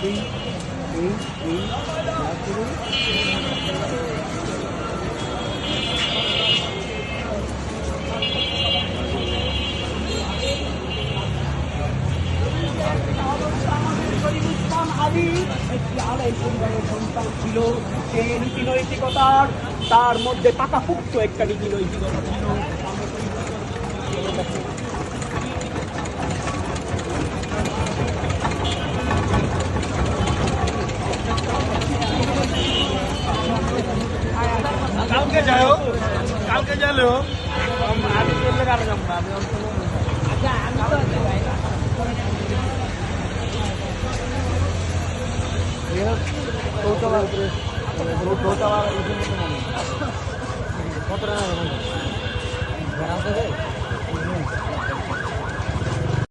এই এই এই না করে সন্তান ছিল সে নীতি তার মধ্যে পাকাপুক্ত একটা নীতি নৈতিকতা ছিল কালকে যাও কালকে যালেও আমি চললে কারো যাবো না আমি অন্ত চৌতলার উপরে চৌতলার কত টাকা